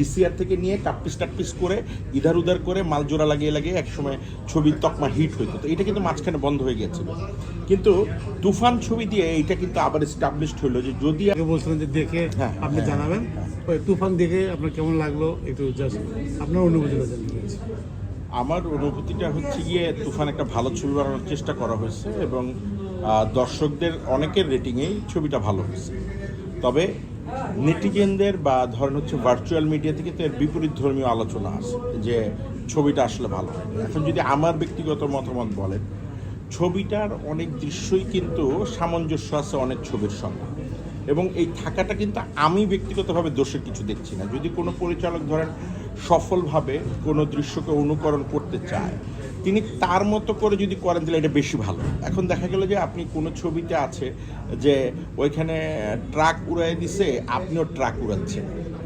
PCR থেকে নিয়ে কাপ্পিস টাপ্পিস করে ইধার উধার করে মাল জোড়া লাগিয়ে লাগিয়ে একসময় ছবির তকমা হিট হইতো। তো এটা কিন্তু মাঝখানে বন্ধ হয়ে গিয়েছিল। কিন্তু তুফান ছবি দিয়ে এটা কিন্তু আবার এস্টাবলিশড হলো যে যদি আগে বলছিলেন যে দেখে হ্যাঁ, আপনি হ্যাঁ, জানাবেন। ওই তুফান দেখে আপনার কেমন লাগল একটু জাস্ট আপনার অনুভূতিটা চাইছি আমার অনুভূতিটা হচ্ছে গিয়ে তুফান একটা ভালো ছবি বানানোর চেষ্টা করা হয়েছে এবং দর্শকদের অনেকের রেটিংয়েই ছবিটা ভালো হয়েছে। তবে নেটিজেনদের বা ধরেন হচ্ছে ভার্চুয়াল মিডিয়া থেকে তো এর বিপরীত ধর্মীয় আলোচনা আছে, যে ছবিটা আসলে ভালো। এখন যদি আমার ব্যক্তিগত মতামত বলেন, ছবিটার অনেক দৃশ্যই কিন্তু সামঞ্জস্য আছে অনেক ছবির সঙ্গে এবং এই থাকাটা কিন্তু আমি ব্যক্তিগতভাবে দোষের কিছু দেখছি না যদি কোনো পরিচালক ধরেন সফলভাবে কোনো দৃশ্যকে অনুকরণ করতে চায় তিনি তার মতো করে যদি করেন, তাহলে এটা বেশি ভালো। এখন দেখা গেল যে আপনি কোনো ছবিতে আছে যে ওইখানে ট্রাক উড়াই দিছে, আপনিও ট্রাক উড়াচ্ছেন।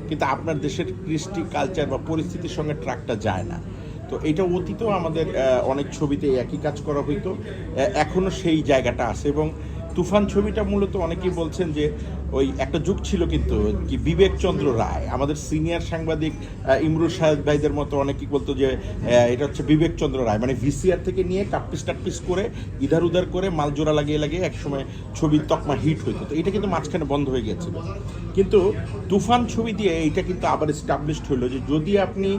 কিন্তু আপনার দেশের কৃষ্টি কালচার বা পরিস্থিতির সঙ্গে ট্রাকটা যায় না। তো এটা অতীতেও আমাদের অনেক ছবিতে একই কাজ করা হইতো। এখনও এখনও সেই জায়গাটা আছে এবং তুফান ছবিটা মূলত অনেকেই বলছেন যে ওই একটা যুগ ছিল কিন্তু কি বিবেকচন্দ্র রায়। আমাদের সিনিয়র সাংবাদিক ইমরুল সাহেব ভাইদের মতো অনেকেই বলতো যে এটা হচ্ছে বিবেকচন্দ্র রায়। মানে ভিসিআর থেকে নিয়ে কাপ্পিস টাপ্পিস করে, ইধার উধার করে মালজোড়া লাগিয়ে লাগিয়ে একসময় ছবির তকমা হিট হইতো। তো এটা কিন্তু মাঝখানে বন্ধ হয়ে গিয়েছিল। কিন্তু তুফান ছবি দিয়ে এটা কিন্তু আবার এস্টাবলিশড হলো যে, যদি আপনি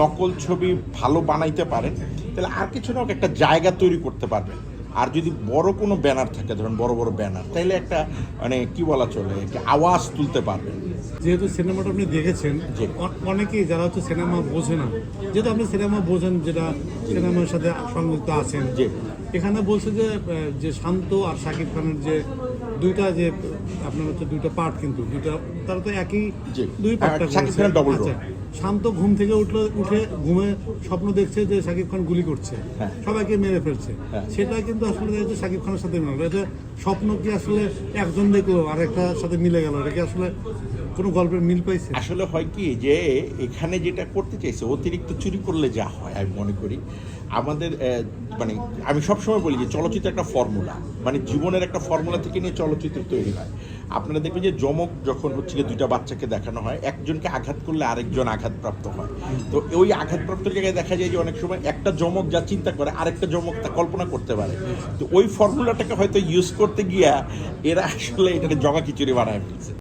নকল ছবি ভালো বানাইতে পারেন, তাহলে আর কিছু না একটা জায়গা তৈরি করতে পারবেন। আর যদি বড় কোনো ব্যানার থাকে ধরেন বড় বড় ব্যানার তাহলে একটা মানে কি বলা চলে একটা আওয়াজ তুলতে পারবেন। যেহেতু সিনেমাটা আপনি দেখেছেন যে অনেকেই যারা হচ্ছে সিনেমা বোঝে না যেহেতু আপনি সিনেমা বোঝেন যেটা সিনেমার সাথে সংযুক্ত আছেন জি। এখানে বলছে যে যে শান্ত আর শাকিব খানের যে দুইটা যে আপনার হচ্ছে দুইটা পার্ট কিন্তু দুইটা তারা তো একই। দুই পার্টটা খানের শান্ত ঘুম থেকে উঠল উঠে ঘুমে স্বপ্ন দেখছে যে শাকিব খান গুলি করছে। হ্যাঁ। সবাইকে মেরে ফেলছে। হ্যাঁ। সেটা কিন্তু আসলে দেখা যাচ্ছে শাকিব খানের সাথে মিলল এটা স্বপ্ন কি আসলে একজন দেখল আর একটার সাথে মিলে গেল? এটা কি আসলে কোনো গল্পের মিল পাইছে? আসলে হয় কি যে এখানে যেটা করতে চাইছে অতিরিক্ত চুরি করলে যা হয় আমি মনে করি। আমাদের মানে আমি সবসময় বলি যে চলচ্চিত্র একটা ফর্মুলা মানে জীবনের একটা ফর্মুলা থেকে নিয়ে চলচ্চিত্র তৈরি হয়। আপনারা দেখবেন যে যমক যখন হচ্ছে গিয়ে দুইটা বাচ্চাকে দেখানো হয়, একজনকে আঘাত করলে আরেকজন আঘাতপ্রাপ্ত হয়। তো ওই আঘাতপ্রাপ্ত জায়গায় দেখা যায় যে অনেক সময় একটা যমক যা চিন্তা করে, আরেকটা যমক তা কল্পনা করতে পারে। তো ওই ফর্মুলাটাকে হয়তো ইউজ করতে গিয়া এরা আসলে এটাকে জগা খিচুড়ি বানায় ফেলছে।